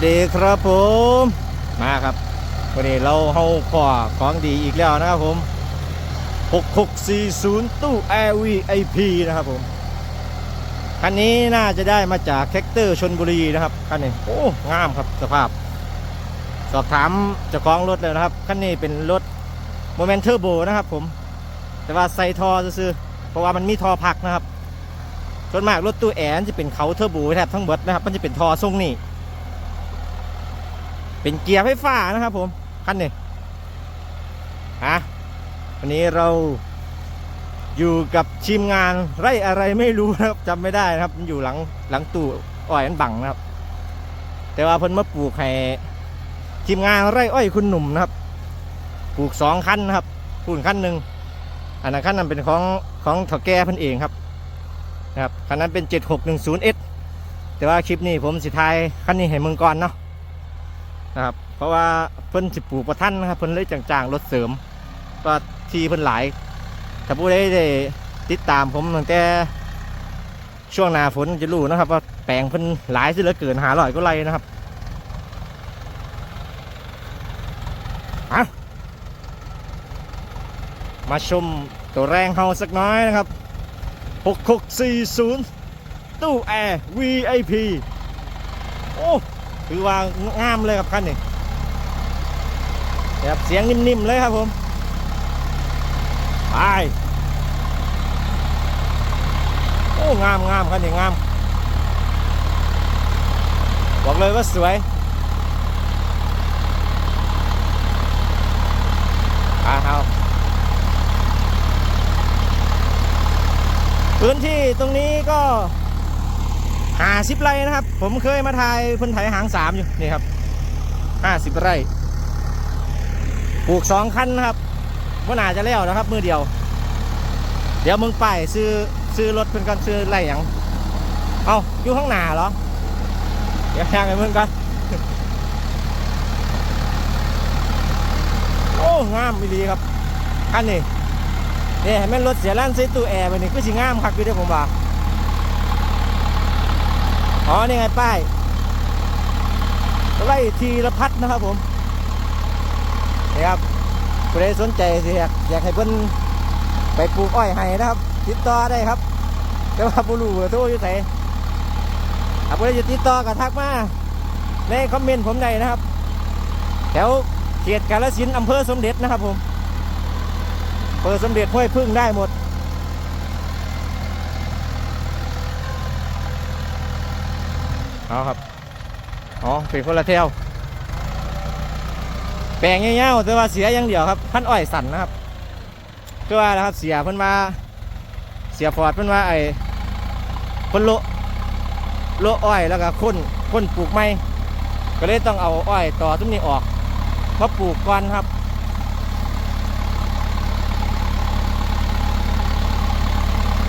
วัสดีครับผม มาครับวันนี้เราเฮาขอของดีอีกแล้วนะครับผม 6640 ตู้ Air VIP นะครับผม คันนี้น่าจะได้มาจากแคคเตอร์ชนบุรีนะครับ คันนี้ โอ้ งามครับสภาพ สอบถามเจ้าของรถเลยนะครับ คันนี้เป็นรถโมเมนต์เทอร์โบนะครับผม แต่ว่าใส่ทอซื้อๆเพราะว่ามันมีทอพักนะครับส่วนมากรถตู้แอนจะเป็นเขาเทอร์โบแทบทั้งหมดนะครับ มันจะเป็นทอทรงนี้ เป็นเกียร์ไฟฟ้านะครับผมคันนี้ฮะวันนี้เราอยู่กับทีมงานไร่อะไรไม่รู้นะครับจำไม่ได้นะครับมันอยู่หลังหลังตู้อ้อยอันบังนะครับ แต่ว่าเพิ่นมาปลูกให้ทีมงานไร่อ้อยคุณหนุ่มนะครับ ปลูกสองคันนะครับปูนคันหนึ่งอันนั้นคันนั้นเป็นของของถาแก่เพิ่นเองครับนะครับคันนั้นเป็น 7610S แต่ว่าคลิปนี้ผมสิทายคันนี้ให้มึงก่อนเนาะ นะครับ เพราะว่าเพิ่นสิปลูกประทันนะครับเพิ่นเลยจางๆรถเสริม ก็ทีเพิ่นหลาย ถ้าผู้ใดได้ติดตามผมตั้งแต่ช่วงหน้าฝนจะรู้นะครับ ว่าแปลงเพิ่นหลายสิเหลือเกินหาร้อยก็ไรนะครับมาชมตัวแรงเฮาสักน้อยนะครับ 6640 ตู้แอร์ VIP โอ้ คือว่างามเลยครับคันนี้แบบเสียงนิ่มๆเลยครับผมไปโอ้งามงามคันนี้งาม บอกเลยว่าสวยอ่าครับพื้นที่ตรงนี้ก็ ห้าสิบไร่นะครับ ผมเคยมาถ่ายพื้นไถหางสามอยู่นี่ครับห้าสิบไร่ปลูกสองคันนะครับว่าน่าจะแล้วนะครับ มือเดียว เดี๋ยวมึงไปซื้อซื้อรถเพื่อนกันซื้อไรอย่างเอาอยู่ข้างหน้าเหรอ เดี๋ยวแข่งกันเพื่อนกันโอ้งามดีครับคันนี้เนี่ให้แม่นรถเสียล้านซื้อตู้แอร์ไปนี่ก็สิงามคักอยู่เด้ผมว่า อ๋อ นี่ไงป้าย ไร่ทีละพัดนะครับผมนี่ครับใครสนใจสิอยากอยากให้เพิ่นไปปลูกอ้อยให้นะครับ ติดต่อได้ครับ แต่ว่าบุรุษโทรอยู่ไหนถ้าผู้ใดจะติดต่อก็ทักมา ในคอมเมนต์ผมได้นะครับ แถวเขตกาฬสินธุ์อำเภอสมเด็จนะครับผมอำเภอสมเด็จห้วยพึ่งได้หมด เอาครับ อ๋อเป็นคนละเที่ยวแปลงเงี้ยวๆแต่ว่าเสียอย่างเดียวครับ พันอ้อยสั่นนะครับคือว่านะครับเสียเพิ่นมาเสียฟอดเพิ่นว่าไอ้คนโลโลอ้อยแล้วก็คนคนปลูกไม้ก็เลยต้องเอาอ้อยต่อตุ้มนี้ออกมาปลูกก่อนครับ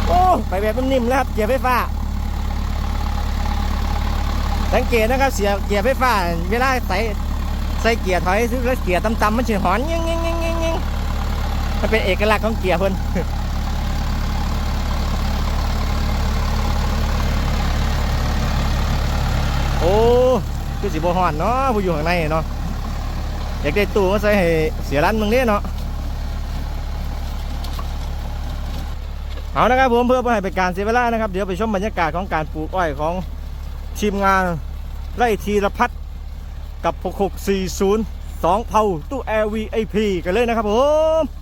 โอ้ไปแบบนิ่มๆแล้วครับเกียร์ไฟฟ้า สังเกตนะครับเสียเกียร์ไฟฟ้าเวลาใส่ใส่เกียร์ถอยซื้อแล้วเกียร์ต่ำๆมันจะหอนยิงยิงยิงยิงยิงมันเป็นเอกลักษณ์ของเกียร์เพิ่นโอ้คือสิบหอนเนาะผู้อยู่ข้างในเนาะอยากได้ตู้มาใส่ให้เสียร้านมึงเนี่ยเนาะเอานะครับผมเพื่อไม่ให้เป็นการเสียเวลานะครับ เดี๋ยวไปชมบรรยากาศของการปลูกอ้อยของ ทีมงานไล่ทีรพัฒกับ 6640 2เผาตู้ Air VIP กันเลยนะครับผม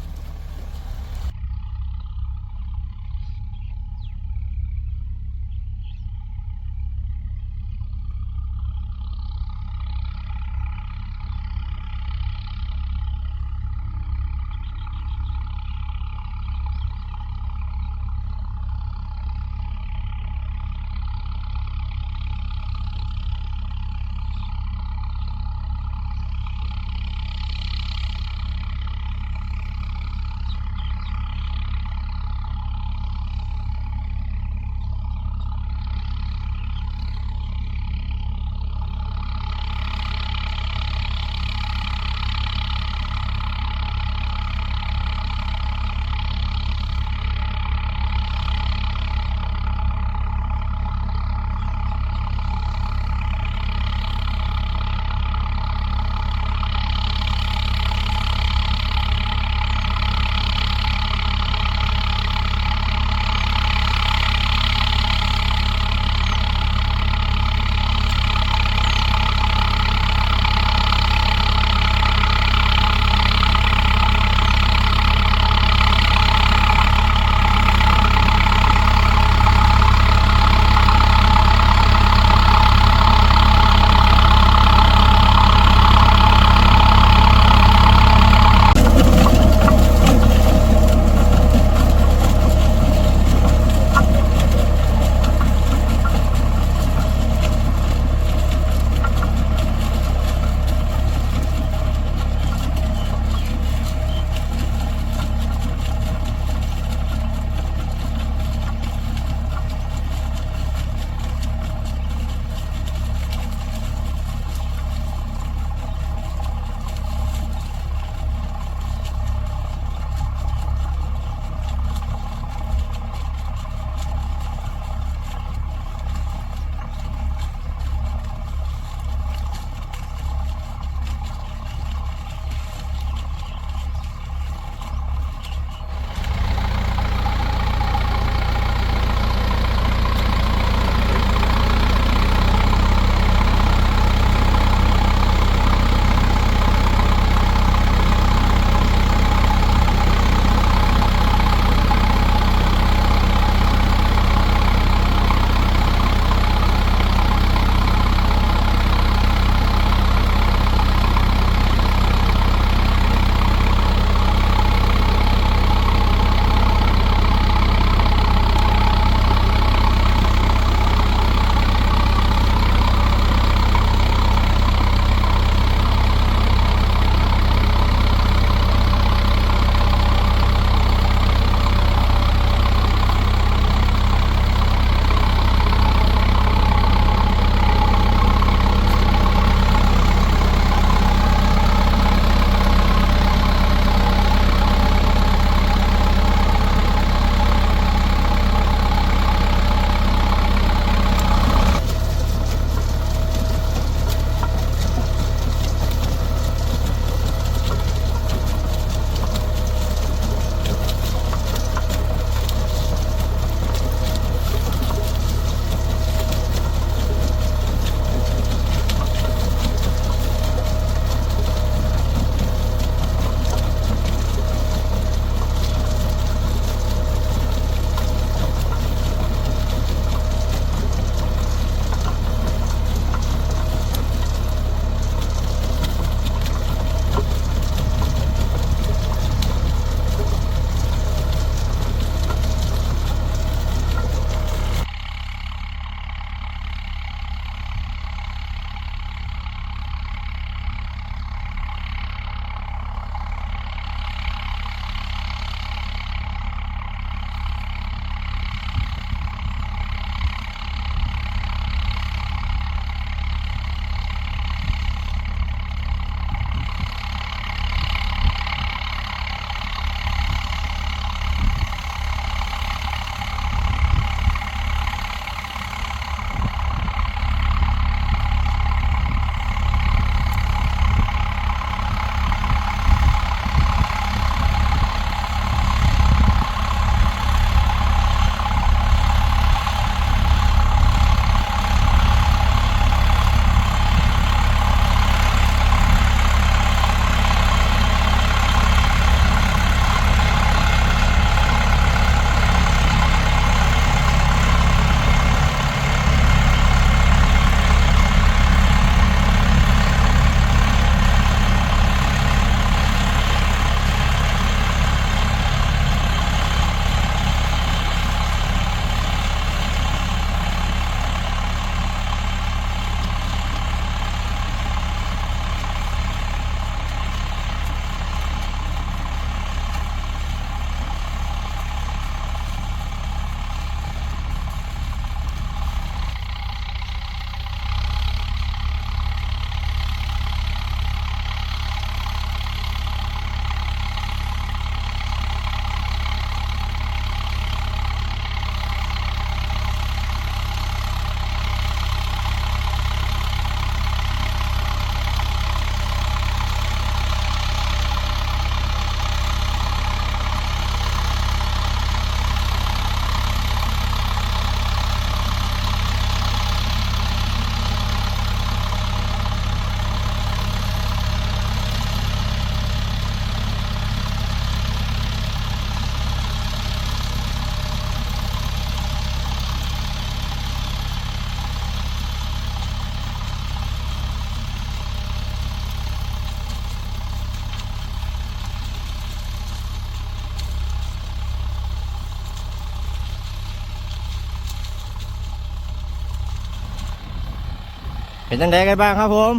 เป็นยังไงกันบ้างครับผม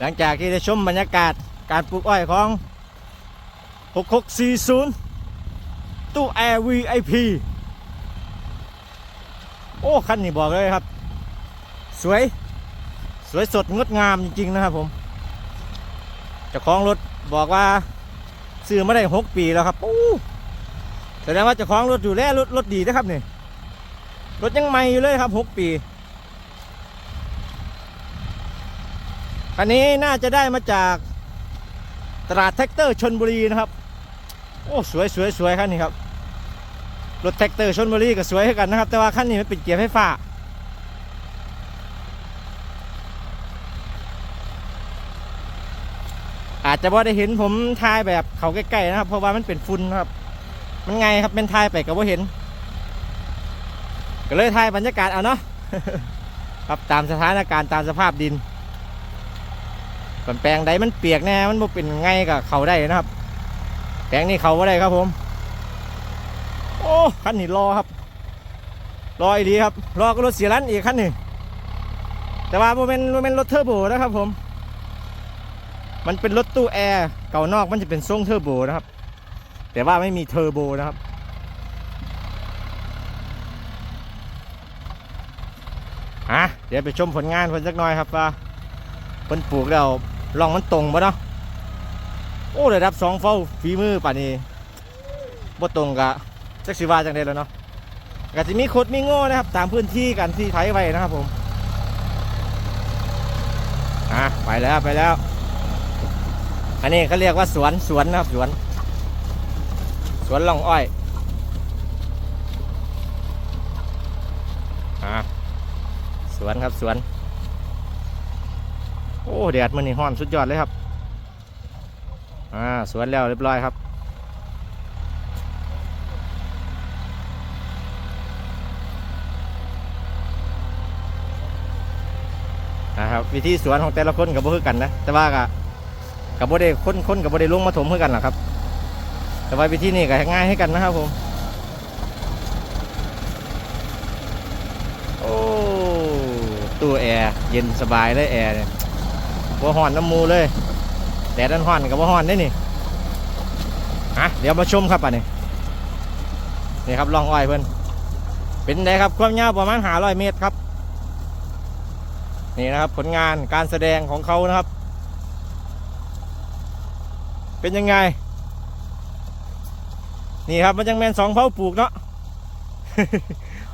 หลังจากที่ได้ชมบรรยากาศการปลูกอ้อยของ 6640 ตู้แอร์ VIP โอ้ คันนี้บอกเลยครับ สวย สวยสดงดงามจริง ๆ นะครับผมเจ้าของรถบอกว่าซื้อมาได้6ปีแล้วครับโอ้แสดงว่าเจ้าของรถอยู่แล้วรถรถดีนะครับนี่รถยังใหม่อยู่เลยครับ6ปี คันนี้น่าจะได้มาจากตลาดแท็กเตอร์ชนบุรีนะครับ โอ้สวยสวยสวยคันนี้ครับ รถแท็กเตอร์ชนบุรีก็สวยให้กันนะครับ แต่ว่าคันนี้มันเป็นเกียร์ไฟฟ้าอาจจะว่าได้เห็นผมทายแบบเขาใกล้ๆนะครับ เพราะว่ามันเป็นฝุ่นครับ มันไงครับเป็นทายไปก็บ่เห็น ก็เลยทายบรรยากาศเอาเนาะครับตามสถานการณ์ตามสภาพดิน ส่วนแปลงใดมันเปียกแน่มันบ่เป็นไงกับเขาได้นะครับ แปลงนี้เขาบ่ได้ครับผม โอ้คันนี้รอครับ รออีดีครับ รอก็รถเสียรันอีกคันหนึ่งแต่ว่าโมเมนต์โมเมนต์รถเทอร์โบนะครับผม มันเป็นรถตู้แอร์เก่านอกมันจะเป็นทรงเทอร์โบนะครับ แต่ว่าไม่มีเทอร์โบนะครับอะเดี๋ยวไปชมผลงานเพิ่นสักหน่อยครับว่าเพิ่นปลูกแล้ว ร่องมันตรงปะเนาะโอ้ระดับสองเฝ้าฝีมือป่านนี้บ่ตรงกะจักสิว่าจังไดแล้วเนาะก็จะมีคดมีโง่นะครับ ตามพื้นที่กันที่ไถไว้นะครับผมอะไปแล้วไปแล้ว อันนี้เขาเรียกว่าสวนสวนนะครับสวน สวนล่องอ้อยอ่าสวนครับสวน อ้แดดมันนี่ห้อนสุดยอดเลยครับอ่าสวนแล้วเรียบร้อยครับนะครับวิธีสวนของแต่ละคนกับบ่คือกันนะแต่ว่าก็กับบ่ได้คนคนกับบ่ได้ลงมาถมเพื่อกันหรอครับ แต่ว่าวิธีนี้ก็ง่ายให้กันนะครับผมโอ้ตู้แอร์เย็นสบายเลยแอร์เนี่ย บ่ฮ้อนน้ำมูเลยแดดนันฮ้อนกับบ่ฮ้อนได้นี่อะเดี๋ยวมาชมครับอะนี่นี่ครับลองอ้อยเพิ่อนเป็นไงครับความยาวประมาณ500เมตรครับ นี่นะครับผลงานการแสดงของเขานะครับ เป็นยังไง นี่ครับมันยังแมนสองเผาปลูกเนาะ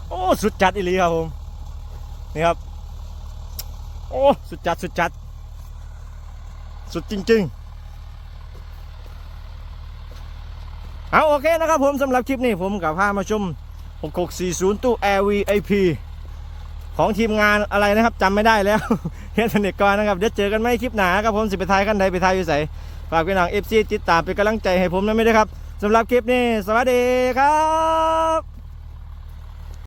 โอ้ สุดจัดอีหลีครับผม นี่ครับ โอ้ สุดจัด สุดจัด สุดจริง ๆ เอาโอเคนะครับผมสำหรับคลิปนี้ผมกับพามาชม 6640 ตู้ Air VIP ของทีมงานอะไรนะครับจำไม่ได้แล้วเฮียสนิทก่อนนะครับ เดี๋ยวเจอกันไหมคลิปหนาครับผมสิไปทายกันใดไปทายอยู่ใสฝากพี่น้องเอฟซีติดตามเป็นกำลังใจให้ผมนะไม่ได้ครับสำหรับคลิปนี้ สวัสดีครับ